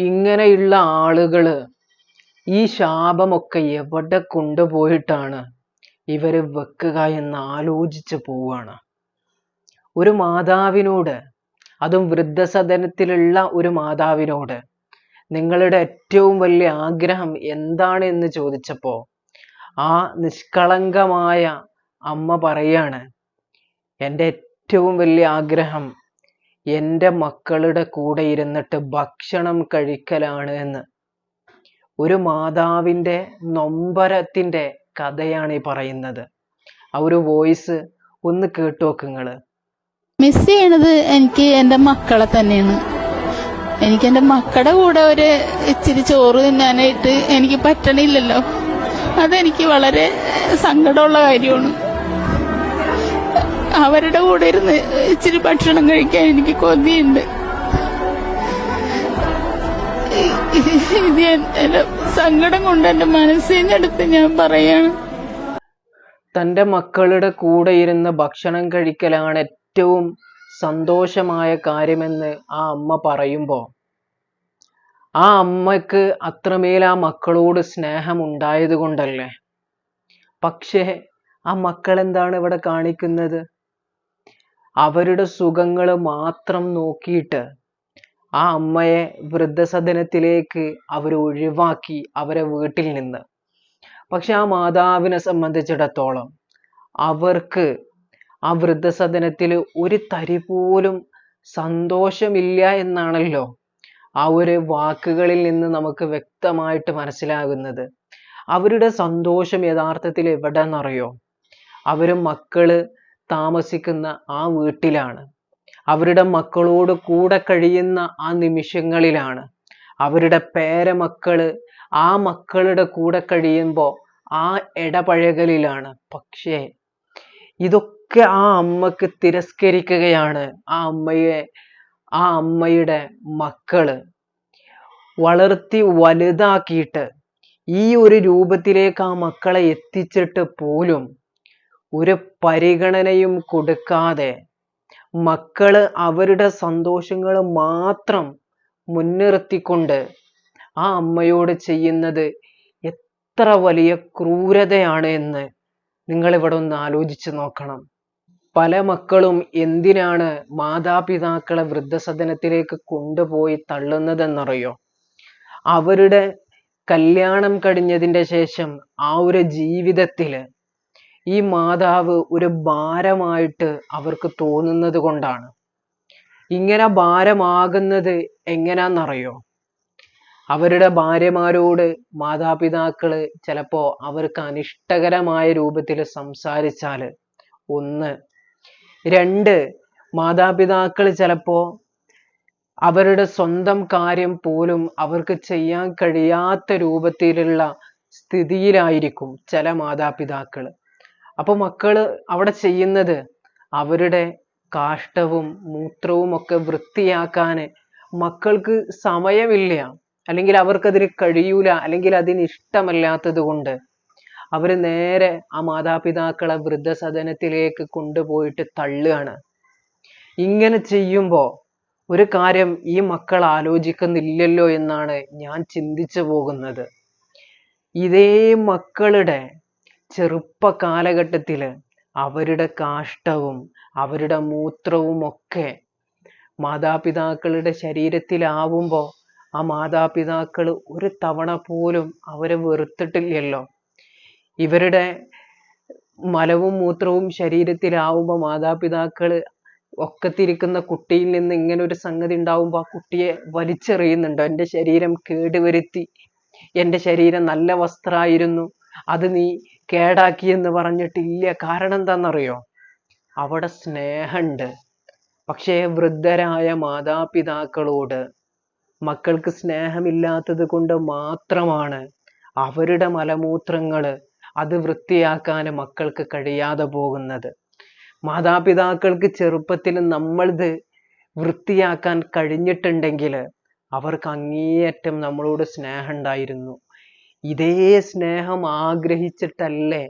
ഇങ്ങനെയുള്ള ആളുകൾ ഈ ശാപമൊക്കെ എവിടെ കൊണ്ടുപോയിട്ടാണ് ഇവർ വെക്കുക എന്ന് ആലോചിച്ച് പോവാണ്. ഒരു മാതാവിനോട് അതും വൃദ്ധസദനത്തിലുള്ള ഒരു മാതാവിനോട് നിങ്ങളുടെ ഏറ്റവും വലിയ ആഗ്രഹം എന്താണ് എന്ന് ചോദിച്ചപ്പോ ആ നിഷ്കളങ്കമായ അമ്മ പറയാണ് എന്റെ ഏറ്റവും വലിയ ആഗ്രഹം എന്റെ മക്കളുടെ കൂടെ ഇരുന്നിട്ട് ഭക്ഷണം കഴിക്കലാണ് എന്ന്. ഒരു മാതാവിന്റെ നൊമ്പരത്തിന്റെ കഥയാണ് ഈ പറയുന്നത്. ആ ഒരു വോയിസ് ഒന്ന് കേട്ടു നോക്ക് നിങ്ങൾ മിസ് ചെയ്യണത് എനിക്ക് എന്റെ മക്കളെ തന്നെയാണ്. എനിക്ക് എന്റെ മക്കളുടെ കൂടെ ഒരു ഇച്ചിരി ചോറ് തിന്നാനായിട്ട് എനിക്ക് പറ്റണില്ലല്ലോ. അതെനിക്ക് വളരെ സങ്കടമുള്ള കാര്യമാണ്. അവരുടെ കൂടെ ഇരുന്ന് ഇച്ചിരി ഭക്ഷണം കഴിക്കാൻ എനിക്ക് കൊതിയുണ്ട്. ഇത് എന്റെ സങ്കടം കൊണ്ട് എന്റെ മനസ്സിനടുത്ത് ഞാൻ പറയാണ്. തന്റെ മക്കളുടെ കൂടെ ഇരുന്ന് ഭക്ഷണം കഴിക്കലാണ് ഏറ്റവും സന്തോഷമായ കാര്യമെന്ന് ആ അമ്മ പറയുമ്പോൾ ആ അമ്മയ്ക്ക് അത്രമേൽ ആ മക്കളോട് സ്നേഹം ഉണ്ടായത് കൊണ്ടല്ലേ? പക്ഷേ ആ മക്കൾ എന്താണ് ഇവിടെ കാണിക്കുന്നത്? അവരുടെ സുഖങ്ങൾ മാത്രം നോക്കിയിട്ട് ആ അമ്മയെ വൃദ്ധസദനത്തിലേക്ക് അവർ ഒഴിവാക്കി അവരെ വീട്ടിൽ നിന്ന്. പക്ഷെ ആ മാതാവിനെ സംബന്ധിച്ചിടത്തോളം അവർക്ക് ആ വൃദ്ധസദനത്തിൽ ഒരു തരി പോലും സന്തോഷമില്ല എന്നാണല്ലോ ആ ഒരു വാക്കുകളിൽ നിന്ന് നമുക്ക് വ്യക്തമായിട്ട് മനസ്സിലാകുന്നത്. അവരുടെ സന്തോഷം യഥാർത്ഥത്തിൽ എവിടെന്നറിയോ? അവർ മക്കൾ താമസിക്കുന്ന ആ വീട്ടിലാണ്. അവരുടെ മക്കളോട് കൂടെ കഴിയുന്ന ആ നിമിഷങ്ങളിലാണ് അവരുടെ പേരമക്കൾ ആ മക്കളുടെ കൂടെ കഴിയുമ്പോൾ ആ ഇടപഴകലിലാണ് പക്ഷേ ഇതൊക്കെ ആ അമ്മയ്ക്ക് തിരസ്കരിക്കുകയാണ് ആ അമ്മയെ ആ അമ്മയുടെ മക്കൾ. വളർത്തി വലുതാക്കിയിട്ട് ഈ ഒരു രൂപത്തിലേക്ക് ആ മക്കളെ എത്തിച്ചിട്ട് പോലും ഒരു പരിഗണനയും കൊടുക്കാതെ മക്കൾ അവരുടെ സന്തോഷങ്ങൾ മാത്രം മുൻനിർത്തിക്കൊണ്ട് ആ അമ്മയോട് ചെയ്യുന്നത് എത്ര വലിയ ക്രൂരതയാണ് എന്ന് നിങ്ങൾ ഇവിടെ ഒന്ന് ആലോചിച്ച് നോക്കണം. പല മക്കളും എന്തിനാണ് മാതാപിതാക്കളെ വൃദ്ധസദനത്തിലേക്ക് കൊണ്ടുപോയി തള്ളുന്നതെന്നറിയോ? അവരുടെ കല്യാണം കഴിഞ്ഞതിന്റെ ശേഷം ആ ഒരു ജീവിതത്തിൽ ഈ മാതാവ് ഒരു ഭാരമായിട്ട് അവർക്ക് തോന്നുന്നത് കൊണ്ടാണ്. ഇങ്ങനെ ഭാരമാകുന്നത് എങ്ങനാന്നറിയോ? അവരുടെ ഭാര്യമാരോട് മാതാപിതാക്കൾ ചിലപ്പോൾ അവർക്ക് അനിഷ്ടകരമായ രൂപത്തിൽ സംസാരിച്ചാൽ ഒന്ന്. രണ്ട് മാതാപിതാക്കൾ ചിലപ്പോൾ അവരുടെ സ്വന്തം കാര്യം പോലും അവർക്ക് ചെയ്യാൻ കഴിയാത്ത രൂപത്തിലുള്ള സ്ഥിതിയിലായിരിക്കും ചില മാതാപിതാക്കൾ അപ്പൊ മക്കൾ അവിടെ ചെയ്യുന്നത് അവരുടെ കാഷ്ടവും മൂത്രവും ഒക്കെ വൃത്തിയാക്കാന് മക്കൾക്ക് സമയമില്ല. അല്ലെങ്കിൽ അവർക്കതിന് കഴിയൂല അല്ലെങ്കിൽ അതിന് ഇഷ്ടമല്ലാത്തത് കൊണ്ട് അവർ നേരെ ആ മാതാപിതാക്കളെ വൃദ്ധസദനത്തിലേക്ക് കൊണ്ടുപോയിട്ട് തള്ളുകയാണ്. ഇങ്ങനെ ചെയ്യുമ്പോ ഒരു കാര്യം ഈ മക്കൾ ആലോചിക്കുന്നില്ലല്ലോ എന്നാണ് ഞാൻ ചിന്തിച്ചു പോകുന്നത്. ഇതേ മക്കളുടെ ചെറുപ്പ കാലഘട്ടത്തിൽ അവരുടെ കാഷ്ടവും അവരുടെ മൂത്രവും ഒക്കെ മാതാപിതാക്കളുടെ ശരീരത്തിലാവുമ്പോൾ ആ മാതാപിതാക്കൾ ഒരു തവണ പോലും അവരെ വെറുത്തിട്ടില്ലല്ലോ. ഇവരുടെ മലവും മൂത്രവും ശരീരത്തിലാവുമ്പോൾ മാതാപിതാക്കൾ ഒക്കത്തിരിക്കുന്ന കുട്ടിയിൽ നിന്ന് ഇങ്ങനെ ഒരു സംഗതി ഉണ്ടാവുമ്പോൾ ആ കുട്ടിയെ വലിച്ചെറിയുന്നുണ്ടോ? എന്റെ ശരീരം കേടുവരുത്തി. എന്റെ ശരീരം നല്ല വസ്ത്രമായിരുന്നു അത് നീ കേടാക്കി എന്ന് പറഞ്ഞിട്ടില്ല. കാരണം എന്താണെന്നറിയോ? അവിടെ സ്നേഹമുണ്ട്. പക്ഷേ വൃദ്ധരായ മാതാപിതാക്കളോട് മക്കൾക്ക് സ്നേഹമില്ലാത്തത് കൊണ്ട് മാത്രമാണ് അവരുടെ മലമൂത്രങ്ങൾ അത് വൃത്തിയാക്കാൻ മക്കൾക്ക് കഴിയാതെ പോകുന്നത്. മാതാപിതാക്കൾക്ക് ചെറുപ്പത്തിൽ നമ്മളിത് വൃത്തിയാക്കാൻ കഴിഞ്ഞിട്ടുണ്ടെങ്കിൽ അവർക്ക് അങ്ങേയറ്റം നമ്മളോട് സ്നേഹം ഉണ്ടായിരുന്നു ഇതേ സ്നേഹം ആഗ്രഹിച്ചിട്ടല്ലേ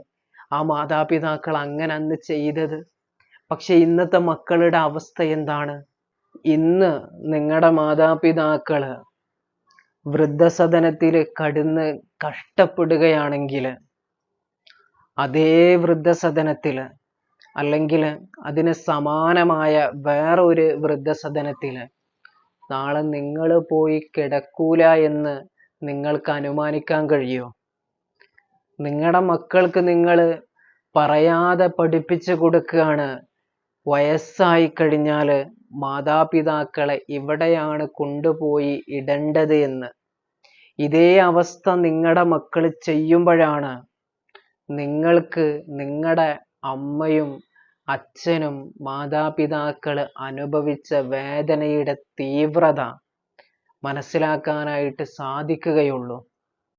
ആ മാതാപിതാക്കൾ അങ്ങനെ അന്ന് ചെയ്തത്? പക്ഷെ ഇന്നത്തെ മക്കളുടെ അവസ്ഥ എന്താണ്? ഇന്ന് നിങ്ങളുടെ മാതാപിതാക്കൾ വൃദ്ധസദനത്തിൽ കടന്ന് കഷ്ടപ്പെടുകയാണെങ്കിൽ അതേ വൃദ്ധസദനത്തിൽ അല്ലെങ്കിൽ അതിന് സമാനമായ വേറൊരു വൃദ്ധസദനത്തിൽ നാളെ നിങ്ങൾ പോയി കിടക്കൂല എന്ന് നിങ്ങൾക്ക് അനുമാനിക്കാൻ കഴിയുമോ? നിങ്ങളുടെ മക്കൾക്ക് നിങ്ങൾ പറയാതെ പഠിപ്പിച്ചു കൊടുക്കുകയാണ്. വയസ്സായി കഴിഞ്ഞാൽ മാതാപിതാക്കളെ ഇവിടെയാണ് കൊണ്ടുപോയി ഇടേണ്ടത് എന്ന്. ഇതേ അവസ്ഥ നിങ്ങളുടെ മക്കൾ ചെയ്യുമ്പോഴാണ്. നിങ്ങൾക്ക് നിങ്ങളുടെ അമ്മയും അച്ഛനും മാതാപിതാക്കൾ അനുഭവിച്ച വേദനയുടെ തീവ്രത. മനസ്സിലാക്കാനായിട്ട് സാധിക്കുകയുള്ളൂ.